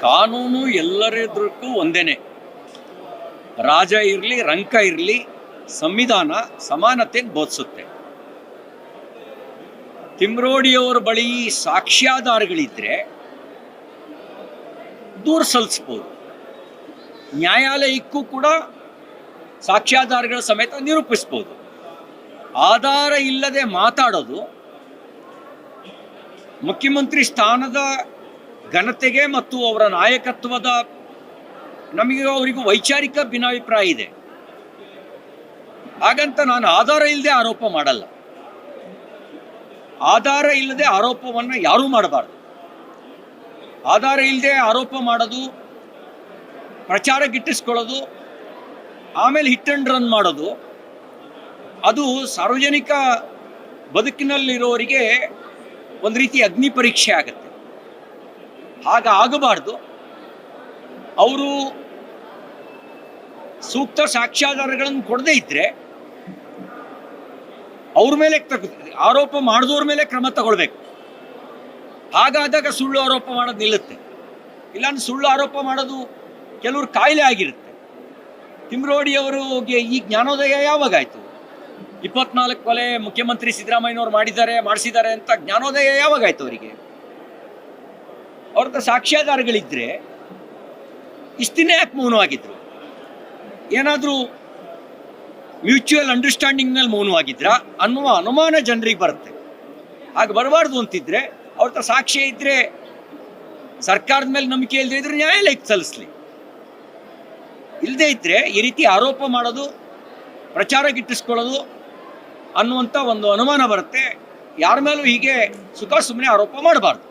ಕಾನೂನು ಎಲ್ಲರದಕ್ಕೂ ಒಂದೇನೆ. ರಾಜ ಇರಲಿ, ರಂಕ ಇರಲಿ, ಸಂವಿಧಾನ ಸಮಾನತೆ ಬೋಧಿಸುತ್ತೆ. ತಿಮ್ರೋಡಿಯವರ ಬಳಿ ಸಾಕ್ಷ್ಯಾಧಾರಗಳಿದ್ರೆ ದೂರ ಸಲ್ಲಿಸ್ಬೋದು ನ್ಯಾಯಾಲಯಕ್ಕೂ ಕೂಡ ಸಾಕ್ಷ್ಯಾಧಾರಗಳ ಸಮೇತ ನಿರೂಪಿಸ್ಬೋದು. ಆಧಾರ ಇಲ್ಲದೆ ಮಾತಾಡೋದು ಮುಖ್ಯಮಂತ್ರಿ ಸ್ಥಾನದ ಘನತೆಗೆ ಮತ್ತು ಅವರ ನಾಯಕತ್ವದ ನಮಗೆ ಅವರಿಗೂ ವೈಚಾರಿಕ ಭಿನ್ನಾಭಿಪ್ರಾಯ ಇದೆ. ಹಾಗಂತ ನಾನು ಆಧಾರ ಇಲ್ಲದೆ ಆರೋಪ ಮಾಡಲ್ಲ. ಆಧಾರ ಇಲ್ಲದೆ ಆರೋಪವನ್ನು ಯಾರೂ ಮಾಡಬಾರ್ದು. ಆಧಾರ ಇಲ್ಲದೆ ಆರೋಪ ಮಾಡೋದು, ಪ್ರಚಾರ ಗಿಟ್ಟಿಸ್ಕೊಳ್ಳೋದು, ಆಮೇಲೆ ಹಿಟ್ ಅಂಡ್ ರನ್ ಮಾಡೋದು, ಅದು ಸಾರ್ವಜನಿಕ ಬದುಕಿನಲ್ಲಿರೋರಿಗೆ ಒಂದು ರೀತಿ ಅಗ್ನಿ ಪರೀಕ್ಷೆ ಆಗುತ್ತೆ. ಹಾಗ ಆಗಬಾರ್ದು. ಅವರು ಸೂಕ್ತ ಸಾಕ್ಷ್ಯಾಧಾರಗಳನ್ನು ಕೊಡದೇ ಇದ್ರೆ ಅವ್ರ ಮೇಲೆ ಆರೋಪ ಮಾಡಿದವ್ರ ಮೇಲೆ ಕ್ರಮ ತಗೊಳ್ಬೇಕು. ಹಾಗಾದಾಗ ಸುಳ್ಳು ಆರೋಪ ಮಾಡೋದು ನಿಲ್ಲುತ್ತೆ. ಇಲ್ಲಾಂದ್ರೆ ಸುಳ್ಳು ಆರೋಪ ಮಾಡೋದು ಕೆಲವ್ರು ಕಾಯಿಲೆ ಆಗಿರುತ್ತೆ. ತಿಮ್ರೋಡಿ ಅವರಿಗೆ ಈ ಜ್ಞಾನೋದಯ ಯಾವಾಗಾಯ್ತು ಇಪ್ಪತ್ನಾಲ್ಕು ಕೊಲೆ ಮುಖ್ಯಮಂತ್ರಿ ಸಿದ್ದರಾಮಯ್ಯನವ್ರು ಮಾಡಿದ್ದಾರೆ, ಮಾಡಿಸಿದ್ದಾರೆ ಅಂತ ಜ್ಞಾನೋದಯ ಯಾವಾಗಾಯ್ತು ಅವರಿಗೆ? ಅವ್ರದ್ದು ಸಾಕ್ಷ್ಯಾಧಾರಗಳಿದ್ರೆ ಇಷ್ಟಿನೇ ಯಾಕೆ ಮೌನವಾಗಿದ್ರು? ಏನಾದರೂ ಮ್ಯೂಚುವಲ್ ಅಂಡರ್ಸ್ಟ್ಯಾಂಡಿಂಗ್ನಲ್ಲಿ ಮೌನವಾಗಿದ್ರ ಅನ್ನುವ ಅನುಮಾನ ಜನರಿಗೆ ಬರುತ್ತೆ. ಹಾಗೆ ಬರಬಾರ್ದು ಅಂತಿದ್ರೆ ಅವ್ರ ಸಾಕ್ಷಿ ಇದ್ರೆ ಸರ್ಕಾರದ ಮೇಲೆ ನಂಬಿಕೆ ಇಲ್ಲದೆ ಇದ್ರೆ ನ್ಯಾಯಾಲಯಕ್ಕೆ ಸಲ್ಲಿಸಲಿ. ಇಲ್ಲದೆ ಇದ್ರೆ ಈ ರೀತಿ ಆರೋಪ ಮಾಡೋದು, ಪ್ರಚಾರ ಗಿಟ್ಟಿಸ್ಕೊಳ್ಳೋದು ಅನ್ನುವಂಥ ಒಂದು ಅನುಮಾನ ಬರುತ್ತೆ. ಯಾರ ಮೇಲೂ ಹೀಗೆ ಸುಖ ಸುಮ್ಮನೆ ಆರೋಪ ಮಾಡಬಾರ್ದು.